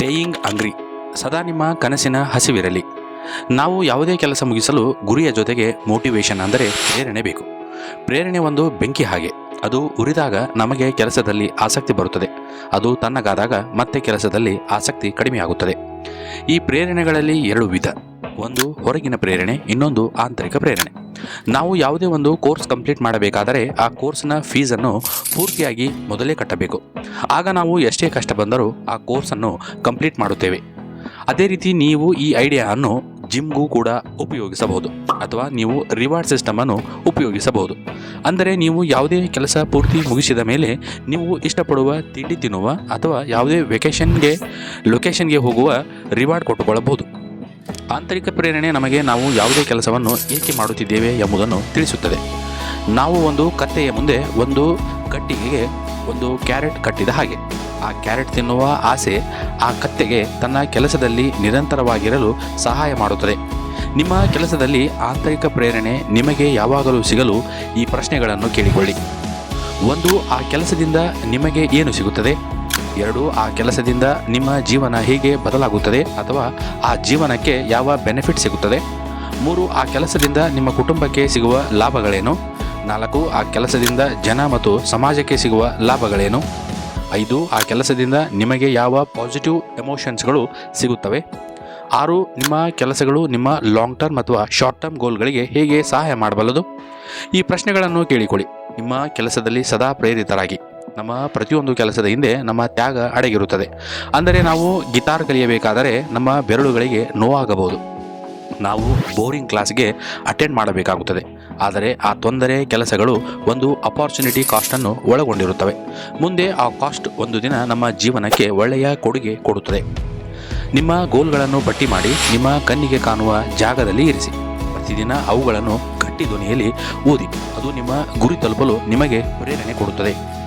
Staying ಅಂಗ್ರಿ ಸದಾ ನಿಮ್ಮ ಕನಸಿನ ಹಸಿವಿರಲಿ. ನಾವು ಯಾವುದೇ ಕೆಲಸ ಮುಗಿಸಲು ಗುರಿಯ ಜೊತೆಗೆ ಮೋಟಿವೇಶನ್ ಅಂದರೆ ಪ್ರೇರಣೆ ಬೇಕು. ಪ್ರೇರಣೆ ಒಂದು ಬೆಂಕಿ ಹಾಗೆ. ಅದು ಉರಿದಾಗ ನಮಗೆ ಕೆಲಸದಲ್ಲಿ ಆಸಕ್ತಿ ಬರುತ್ತದೆ. ಅದು ತಣ್ಣಗಾದಾಗ ಮತ್ತೆ ಕೆಲಸದಲ್ಲಿ ಆಸಕ್ತಿ ಕಡಿಮೆಯಾಗುತ್ತದೆ ಈ ಪ್ರೇರಣೆಗಳಲ್ಲಿ ಎರಡು ವಿಧ. ಒಂದು ಹೊರಗಿನ ಪ್ರೇರಣೆ, ಇನ್ನೊಂದು ಆಂತರಿಕ ಪ್ರೇರಣೆ. ನಾವು ಯಾವುದೇ ಒಂದು ಕೋರ್ಸ್ ಕಂಪ್ಲೀಟ್ ಮಾಡಬೇಕಾದರೆ ಆ ಕೋರ್ಸ್ನ ಫೀಸನ್ನು ಪೂರ್ತಿಯಾಗಿ ಮೊದಲೇ ಕಟ್ಟಬೇಕು. ಆಗ ನಾವು ಎಷ್ಟೇ ಕಷ್ಟ ಬಂದರೂ ಆ ಕೋರ್ಸನ್ನು ಕಂಪ್ಲೀಟ್ ಮಾಡುತ್ತೇವೆ. ಅದೇ ರೀತಿ ನೀವು ಈ ಐಡಿಯಾವನ್ನು ಜಿಮ್ಗೂ ಕೂಡ ಉಪಯೋಗಿಸಬಹುದು ಅಥವಾ ನೀವು ರಿವಾರ್ಡ್ ಸಿಸ್ಟಮನ್ನು ಉಪಯೋಗಿಸಬಹುದು. ಅಂದರೆ ನೀವು ಯಾವುದೇ ಕೆಲಸ ಪೂರ್ತಿ ಮುಗಿಸಿದ ಮೇಲೆ ನೀವು ಇಷ್ಟಪಡುವ ತಿಂಡಿ ತಿನ್ನುವ ಅಥವಾ ಯಾವುದೇ ವೆಕೇಷನ್ಗೆ ಲೊಕೇಶನ್ಗೆ ಹೋಗುವ ರಿವಾರ್ಡ್ ಕೊಟ್ಟುಕೊಳ್ಳಬಹುದು. ಆಂತರಿಕ ಪ್ರೇರಣೆ ನಮಗೆ ನಾವು ಯಾವುದೇ ಕೆಲಸವನ್ನು ಏಕೆ ಮಾಡುತ್ತಿದ್ದೇವೆ ಎಂಬುದನ್ನು ತಿಳಿಸುತ್ತದೆ. ನಾವು ಒಂದು ಕತ್ತೆಯ ಮುಂದೆ ಒಂದು ಕಟ್ಟಿಗೆಗೆ ಒಂದು ಕ್ಯಾರೆಟ್ ಕಟ್ಟಿದ ಹಾಗೆ. ಆ ಕ್ಯಾರೆಟ್ ತಿನ್ನುವ ಆಸೆ ಆ ಕತ್ತೆಗೆ ತನ್ನ ಕೆಲಸದಲ್ಲಿ ನಿರಂತರವಾಗಿರಲು ಸಹಾಯ ಮಾಡುತ್ತದೆ. ನಿಮ್ಮ ಕೆಲಸದಲ್ಲಿ ಆಂತರಿಕ ಪ್ರೇರಣೆ ನಿಮಗೆ ಯಾವಾಗಲೂ ಸಿಗಲು ಈ ಪ್ರಶ್ನೆಗಳನ್ನು ಕೇಳಿಕೊಳ್ಳಿ. ಒಂದು, ಆ ಕೆಲಸದಿಂದ ನಿಮಗೆ ಏನು ಸಿಗುತ್ತದೆ? ಎರಡು, ಆ ಕೆಲಸದಿಂದ ನಿಮ್ಮ ಜೀವನ ಹೇಗೆ ಬದಲಾಗುತ್ತದೆ ಅಥವಾ ಆ ಜೀವನಕ್ಕೆ ಯಾವ ಬೆನಿಫಿಟ್ ಸಿಗುತ್ತದೆ? ಮೂರು, ಆ ಕೆಲಸದಿಂದ ನಿಮ್ಮ ಕುಟುಂಬಕ್ಕೆ ಸಿಗುವ ಲಾಭಗಳೇನು? ನಾಲ್ಕು, ಆ ಕೆಲಸದಿಂದ ಜನ ಮತ್ತು ಸಮಾಜಕ್ಕೆ ಸಿಗುವ ಲಾಭಗಳೇನು? ಐದು, ಆ ಕೆಲಸದಿಂದ ನಿಮಗೆ ಯಾವ ಪಾಸಿಟಿವ್ ಎಮೋಷನ್ಸ್ಗಳು ಸಿಗುತ್ತವೆ? ಆರು, ನಿಮ್ಮ ಕೆಲಸಗಳು ನಿಮ್ಮ ಲಾಂಗ್ ಟರ್ಮ್ ಅಥವಾ ಶಾರ್ಟ್ ಟರ್ಮ್ ಗೋಲ್ಗಳಿಗೆ ಹೇಗೆ ಸಹಾಯ ಮಾಡಬಲ್ಲದು? ಈ ಪ್ರಶ್ನೆಗಳನ್ನು ಕೇಳಿಕೊಳ್ಳಿ. ನಿಮ್ಮ ಕೆಲಸದಲ್ಲಿ ಸದಾ ಪ್ರೇರಿತರಾಗಿ. ನಮ್ಮ ಪ್ರತಿಯೊಂದು ಕೆಲಸದ ಹಿಂದೆ ನಮ್ಮ ತ್ಯಾಗ ಅಡಗಿರುತ್ತದೆ. ಅಂದರೆ ನಾವು ಗಿಟಾರ್ ಕಲಿಯಬೇಕಾದರೆ ನಮ್ಮ ಬೆರಳುಗಳಿಗೆ ನೋವಾಗಬಹುದು. ನಾವು ಬೋರಿಂಗ್ ಕ್ಲಾಸ್ಗೆ ಅಟೆಂಡ್ ಮಾಡಬೇಕಾಗುತ್ತದೆ. ಆದರೆ ಆ ತೊಂದರೆ, ಕೆಲಸಗಳು ಒಂದು ಅಪಾರ್ಚುನಿಟಿ ಕಾಸ್ಟನ್ನು ಒಳಗೊಂಡಿರುತ್ತವೆ. ಮುಂದೆ ಆ ಕಾಸ್ಟ್ ಒಂದು ದಿನ ನಮ್ಮ ಜೀವನಕ್ಕೆ ಒಳ್ಳೆಯ ಕೊಡುಗೆ ಕೊಡುತ್ತದೆ. ನಿಮ್ಮ ಗೋಲ್ಗಳನ್ನು ಪಟ್ಟಿ ಮಾಡಿ ನಿಮ್ಮ ಕಣ್ಣಿಗೆ ಕಾಣುವ ಜಾಗದಲ್ಲಿ ಇರಿಸಿ. ಪ್ರತಿದಿನ ಅವುಗಳನ್ನು ಕಟ್ಟಿ ಧ್ವನಿಯಲ್ಲಿ ಓದಿ. ಅದು ನಿಮ್ಮ ಗುರಿ ತಲುಪಲು ನಿಮಗೆ ಪ್ರೇರಣೆ ಕೊಡುತ್ತದೆ.